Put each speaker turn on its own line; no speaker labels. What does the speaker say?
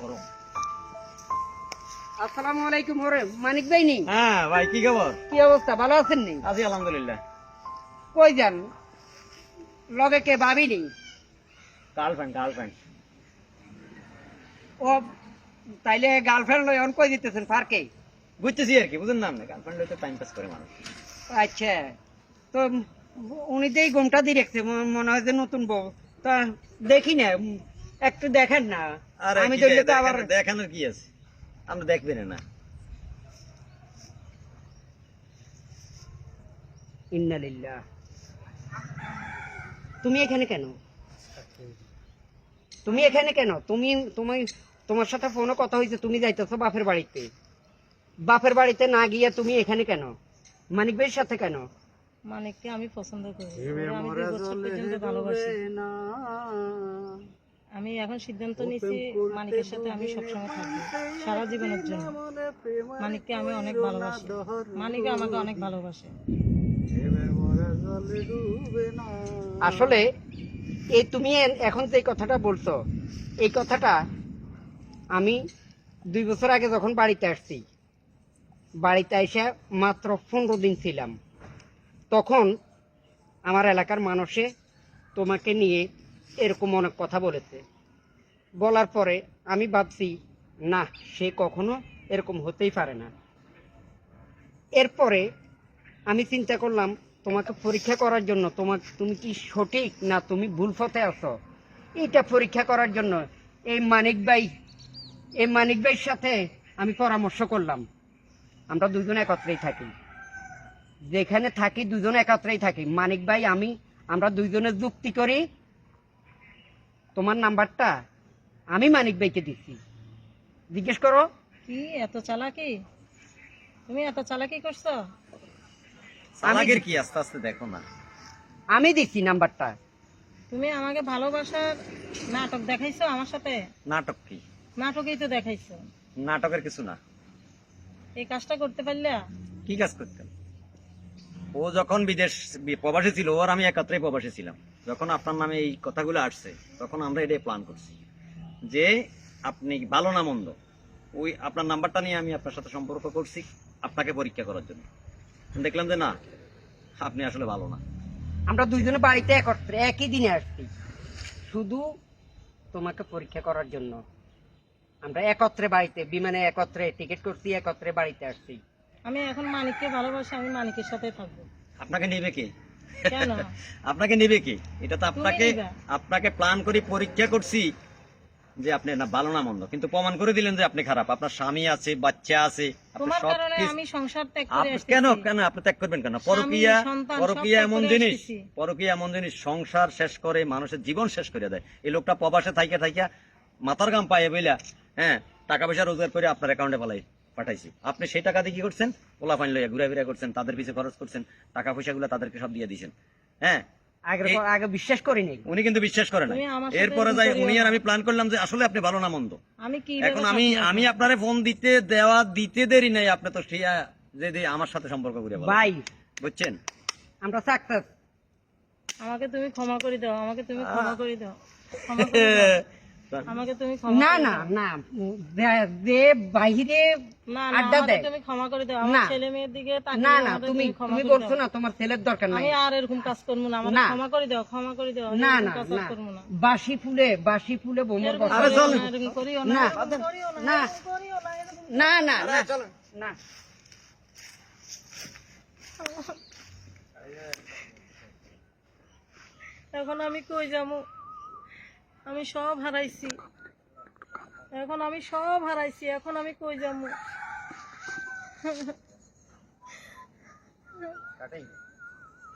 গরম।
আসসালামু আলাইকুম ওরে মানিক ভাই নি?
হ্যাঁ ভাই কি খবর?
কি অবস্থা ভালো আছেন নি?
আছি আলহামদুলিল্লাহ।
কই যান? লগে কে ভাবি নি?
Girlfriend girlfriend.
ও তাইলে গার্লফ্রেন্ড লয় অন কই দিতেছেন পার্কে
বুঝতেছি আর কি বুঝেন না আপনি গার্লফ্রেন্ড হয়তো টাইম পাস করে মানুষ।
আচ্ছা তো উনি তো ঘুমটা দিয়ে রেখছে মনে হয় যে নতুন বউ। তা দেখি না একটু দেখেন না। আমি তো আবার
দেখানোর কি আছে? আমরা দেখবেন না
ইন্নালিল্লাহ তুমি এখানে কেন? তুমি এখানে কেন? তুমি তুমি তোমার সাথে ফোনে কথা হয়েছে তুমি যাইতেছো বাপের বাড়িতে। বাপের বাড়িতে না গিয়ে তুমি এখানে কেন? মানিক ভাইয়ের সাথে কেন?
মানিককে আমি পছন্দ করি। আমি ভালোবাসি। আমি এখন সিদ্ধান্ত নিয়েছি মানিকের সাথে আমি সবসময় থাকব। সারা জীবনের জন্য। মানিককে আমি অনেক ভালোবাসি। মানিক আমাকে অনেক ভালোবাসে।
আসলে এই তুমি এখন যে কথাটা বলছো এই কথাটা আমি দুই বছর আগে যখন বাড়িতে আসছি বাড়িতে এসে মাত্র পনেরো দিন ছিলাম। তখন আমার এলাকার মানুষে তোমাকে নিয়ে এরকম অনেক কথা বলেছে। বলার পরে আমি ভাবছি, না, সে কখনো এরকম হতেই পারে না। এরপরে আমি চিন্তা করলাম, তোমাকে পরীক্ষা করার জন্য তোমার তুমি কি সঠিক না তুমি ভুল পথে আছো? এটা পরীক্ষা করার জন্য এই মানিক ভাই, এই মানিক ভাইয়ের সাথে আমি পরামর্শ করলাম। আমরা দুজন একত্রেই থাকি। যেখানে থাকি দুজন একত্রেই থাকি। মানিক ভাই, আমি, আমরা দুইজনে যুক্তি করি তোমার নাম্বারটা আমি মানিক ভাইকে দিচ্ছি জিজ্ঞেস করো।
কি এত চালাকি? তুমি এত চালাকি করছ?
চালাকের কি আস্তে আস্তে দেখো না।
আমি দিচ্ছি নাম্বারটা।
তুমি আমাকে ভালোবাসার নাটক দেখাইছো আমার সাথে?
নাটক কি?
নাটকেই তো দেখাইছো।
নাটকের কিছু না।
এই কাজটা করতে পারলে?
কি কাজ করতেন ও যখন বিদেশ প্রবাসী ছিল ওর আমি একত্রে প্রবাসী ছিলাম। যখন আপনার নামে এই কথাগুলো আসছে তখন আমরা এটাই প্ল্যান করছি যে আপনি ভালো না মন্দ ওই আপনার নাম্বারটা নিয়ে আমি আপনার সাথে সম্পর্ক করছি আপনাকে পরীক্ষা করার জন্য। দেখলাম যে না আপনি আসলে ভালো না।
আমরা দুইজনে বাড়িতে একত্রে একই দিনে আসছি। শুধু তোমাকে পরীক্ষা করার জন্য। আমরা একত্রে বাড়িতে বিমানে একত্রে টিকিট করছি একত্রে বাড়িতে আসছি।
আমি এখন মানিককে ভালোবাসি আমি মানিকের সাথে থাকব।
আপনাকে নেবে কে? আপনাকে নেবে কে? এটা তো আপনাকে আপনাকে প্ল্যান করে পরীক্ষা করছি যে আপনি না ভালো না মন্দ। কিন্তু প্রমাণ করে দিলেন যে আপনি খারাপ। আপনার স্বামী আছে বাচ্চা আছে। কেন কেন আপনি ত্যাগ করবেন কেন? পরকিয়া পরকিয়া এমন জিনিস। পরকিয়া এমন জিনিস সংসার শেষ করে মানুষের জীবন শেষ করে দেয়। এই লোকটা প্রবাসে থাইকা থাইকা মাথার গাম পায়ে বইলা হ্যাঁ টাকা পয়সা রোজগার করে আপনার অ্যাকাউন্টে পালাই পাঠাইছি। আপনি সেই টাকা দিয়ে কি করছেন? পোলা ফাইন লইয়া ঘুরা ফিরা করছেন তাদের পিছে খরচ করছেন টাকা পয়সাগুলো তাদেরকে সব দিয়ে দিয়েছেন হ্যাঁ?
আগে বিশ্বাস করিনি
উনি কিন্তু বিশ্বাস করে না
তুমি আমার সাথে
এরপরে যাই উনি আর আমি প্ল্যান করলাম যে আসলে আপনি ভালো না মন্দ।
আমি কি
এখন আমি আমি আপনারে ফোন দিতে দেওয়া দিতে দেরি নাই আপনি তো সেই যে যে আমার সাথে সম্পর্ক করে
ভাই।
বুঝছেন?
আমরা সাকসেস
আমাকে তুমি ক্ষমা করে দাও আমাকে তুমি ক্ষমা করে দাও। ক্ষমা করে দাও। আমাকে তুমি
না না না যে- যে বাহিরে
না না
আড্ডা দেয়।
তুমি ক্ষমা করে দাও। আমার ছেলে মেয়ের দিকে
না না তুমি তুমি বলছো না তোমার ছেলের দরকার নাই।
আমি আর এরকম কাজ করব না আমাকে ক্ষমা করে দাও ক্ষমা করে দাও।
না না না। বাসি ফুলে বাসি ফুলে বোমর
এরকম
আরে চল।
করিও না।
না
না,
না
না, এরকম-
না না। না না।
এখন আমি কই যাব? আমি সব হারাইছি। এখন আমি সব হারাইছি এখন আমি কই যাব?